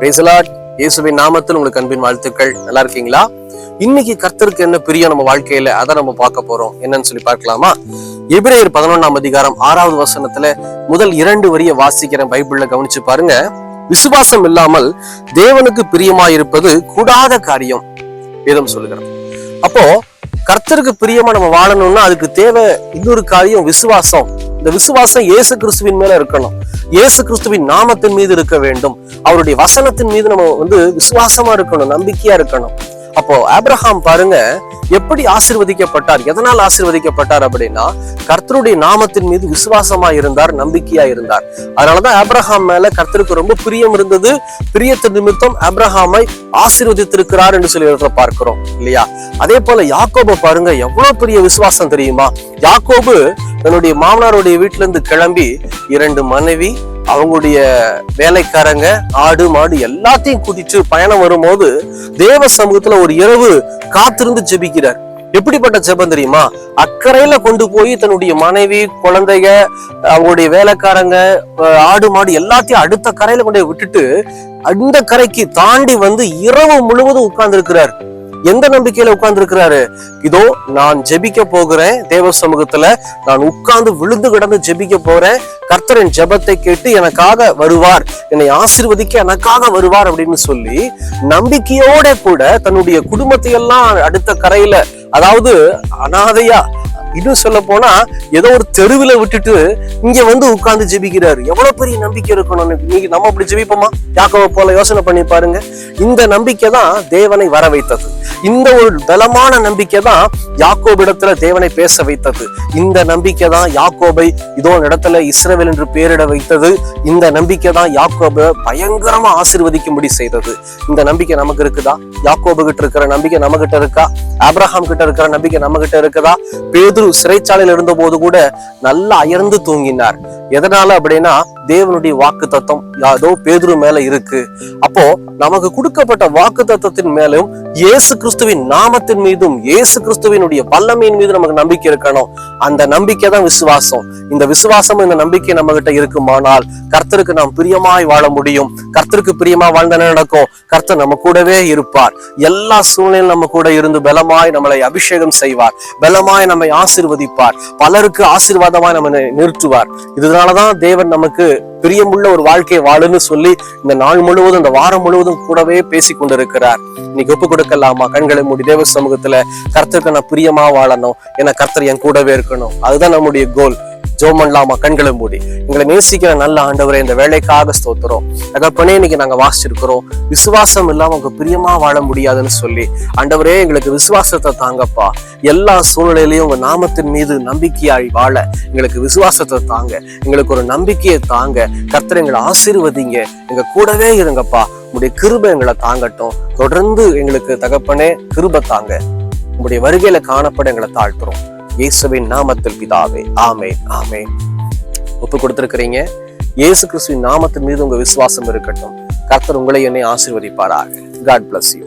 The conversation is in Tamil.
பிரேசலாட் இயேசுவின் நாமத்தில் உங்களுக்கு அன்பின் வாழ்த்துக்கள். நல்லா இருக்கீங்களா? இன்னைக்கு கர்த்தருக்கு என்ன பிரியம் நம்ம வாழ்க்கையில? அதை நம்ம பார்க்க போறோம். என்னன்னு சொல்லி பார்க்கலாமா? எபிரேயர் பதினொன்னாம் அதிகாரம் ஆறாவது வசனத்துல முதல் இரண்டு வரிய வாசிக்கிற பைபிள்ல கவனிச்சு பாருங்க. விசுவாசம் இல்லாமல் தேவனுக்கு பிரியமாயிருப்பது கூடாத காரியம். வேதம் சொல்லுகிறது. அப்போ கர்த்தருக்கு பிரியமா நம்ம வாழணும்னா அதுக்கு தேவை இன்னொரு காரியம் விசுவாசம். இந்த விசுவாசம் இயேசு கிறிஸ்துவின் மேல இருக்கணும். இயேசு கிறிஸ்துவின் நாமத்தின் மீது இருக்க வேண்டும். அவருடைய வசனத்தின் மீது நம்ம வந்து விசுவாசமா இருக்கணும் நம்பிக்கையா இருக்கணும். அப்போ ஆபிரகாம் பாருங்க எப்படி ஆசிர்வதிக்கப்பட்டார்? எதனால் ஆசிர்வதிக்கப்பட்டார் அப்படின்னா கர்த்தருடைய நாமத்தின் மீது விசுவாசமா இருந்தார் நம்பிக்கையா இருந்தார். அதனாலதான் ஆபிரகாம் மேல கர்த்தருக்கு ரொம்ப பிரியம் இருந்தது. பிரியத்தின் நிமித்தம் ஆபிரகாமை ஆசிர்வதித்திருக்கிறார் என்று சொல்லி இடத்துல பார்க்கிறோம் இல்லையா? அதே போல யாக்கோபை பாருங்க எவ்வளவு பெரிய விசுவாசம் தெரியுமா? யாக்கோபு தன்னுடைய மாமனாருடைய வீட்டுல இருந்து கிளம்பி இரண்டு மனைவி அவங்களுடைய வேலைக்காரங்க ஆடு மாடு எல்லாத்தையும் கூட்டிட்டு பயணம் வரும்போது தேவ சமூகத்துல ஒரு இரவு காத்திருந்து ஜெபிக்கிறார். எப்படிப்பட்ட ஜெபம் தெரியுமா? அக்கறையில கொண்டு போய் தன்னுடைய மனைவி குழந்தைங்க அவங்களுடைய வேலைக்காரங்க ஆடு மாடு எல்லாத்தையும் அடுத்த கரையில கொண்டு விட்டுட்டு அந்த கரைக்கு தாண்டி வந்து இரவு முழுவதும் உட்கார்ந்து இருக்கிறார் எந்த நம்பிக்கையில உட்கார்ந்து இருக்கிறாரு இதோ நான் ஜெபிக்க போகிறேன். தேவ சமூகத்துல நான் உட்கார்ந்து விழுந்து கிடந்து ஜெபிக்க போறேன். கர்த்தரின் ஜெபத்தை கேட்டு எனக்காக வருவார். என்னை ஆசிர்வதிக்க எனக்காக வருவார் அப்படின்னு சொல்லி நம்பிக்கையோட கூட தன்னுடைய குடும்பத்தை எல்லாம் அடுத்த கரையில அதாவது அனாதையா இன்னும் சொல்ல போனா ஏதோ ஒரு தெருவில் விட்டுட்டு இங்க வந்து உட்கார்ந்து ஜெபிக்கிறாரு. எவ்வளவு பெரிய நம்பிக்கை இருக்கணும் நீங்க நம்ம அப்படி ஜெபிப்போமா? யாக்கோவை போல யோசனை பண்ணி பாருங்க. இந்த நம்பிக்கை தான் தேவனை வர வைத்தது. இந்த ஒரு பலமான நம்பிக்கை தான் யாக்கோபிடத்துல தேவனை பேச வைத்தது. இந்த நம்பிக்கை தான் யாக்கோபை இதோ இடத்துல இஸ்ரேவேல் என்று பெயரிட வைத்தது. இந்த நம்பிக்கை தான் யாக்கோபை பயங்கரமா ஆசிர்வதிக்கும்படி செய்தது. இந்த நம்பிக்கை நமக்கு இருக்குதா? யாக்கோபு கிட்ட இருக்கிற நம்பிக்கை நம்ம கிட்ட இருக்கா? ஆப்ரஹாம் கிட்ட இருக்கிற நம்பிக்கை நம்ம கிட்ட இருக்குதா? பேதுரு சிறைச்சாலையில் இருந்த போது கூட நல்லா அயர்ந்து தூங்கினார். எதனால அப்படின்னா தேவனுடைய வாக்கு தத்துவம் யாதோ பேதுரு மேல இருக்கு. அப்போ நமக்கு கொடுக்கப்பட்ட வாக்கு தத்துவத்தின் மேலும் இயேசு கிறிஸ்துவின் நாமத்தின் மீதும் இயேசு கிறிஸ்துவினுடைய வல்லமையின் மீது நமக்கு நம்பிக்கை இருக்கணும். அந்த நம்பிக்கை தான் விசுவாசம். இந்த விசுவாசம் இந்த நம்பிக்கை நம்ம கிட்ட இருக்குமானால் கர்த்தருக்கு நாம் பிரியமாய் வாழ முடியும். கர்த்தருக்கு பிரியமா வாழ்ந்த நடக்கும்? கர்த்தர் நம்ம கூடவே இருப்பார். எல்லா சூழ்நிலையும் நம்ம கூட இருந்து பலமாய் நம்மளை அபிஷேகம் செய்வார். பலமாய் நம்மை ஆசீர்வதிப்பார். பலருக்கு ஆசீர்வாதமாய் நம்ம நிறுத்துவார். இதனாலதான் தேவன் நமக்கு பிரியமுள்ள ஒரு வாழ்க்கையை வாழுன்னு சொல்லி இந்த நாள் முழுவதும் இந்த வாரம் முழுவதும் கூடவே பேசி கொண்டிருக்கிறார். இன்னைக்கு ஒப்பு கொடுக்கலாமா? கண்களை மூடி தேவ சமூகத்துல கர்த்தருக்கு நான் பிரியமா வாழணும். ஏன்னா கர்த்தர் என் கூடவே இருக்கணும். அதுதான் நம்முடைய கோல் ஜோம் பண்ணலாமா கண்களை மூடி. எங்களை நேசிக்கிற நல்ல ஆண்டவரை இந்த வேலைக்காக ஸ்தோத்துறோம் தகப்பனே இன்னைக்கு நாங்க வாசிச்சிருக்கிறோம். விசுவாசம் இல்லாம உங்க பிரியமா வாழ முடியாதுன்னு சொல்லி. ஆண்டவரே எங்களுக்கு விசுவாசத்தை தாங்கப்பா. எல்லா சூழ்நிலையிலையும் உங்க நாமத்தின் மீது நம்பிக்கையாய் வாழ. எங்களுக்கு விசுவாசத்தை தாங்க. எங்களுக்கு ஒரு நம்பிக்கையை தாங்க. கர்த்தர் எங்களை ஆசீர்வதிங்க. எங்க கூடவே இருங்கப்பா. உங்களுடைய கிருபை எங்களை தாங்கட்டும். தொடர்ந்து எங்களுக்கு தகப்பனே கிருபை தாங்க. உங்களுடைய வருகையில காணப்பட எங்களை தாழ்த்துறோம். இயேசுவின் நாமத்தில் பிதாவே. ஆமே ஆமே ஒப்பு கொடுத்திருக்கிறீங்க. இயேசு கிறிஸ்துவின் நாமத்தின் மீது உங்க விசுவாசம் இருக்கட்டும். கர்த்தர் உங்களை என்னை ஆசீர்வதிப்பாராக. God bless you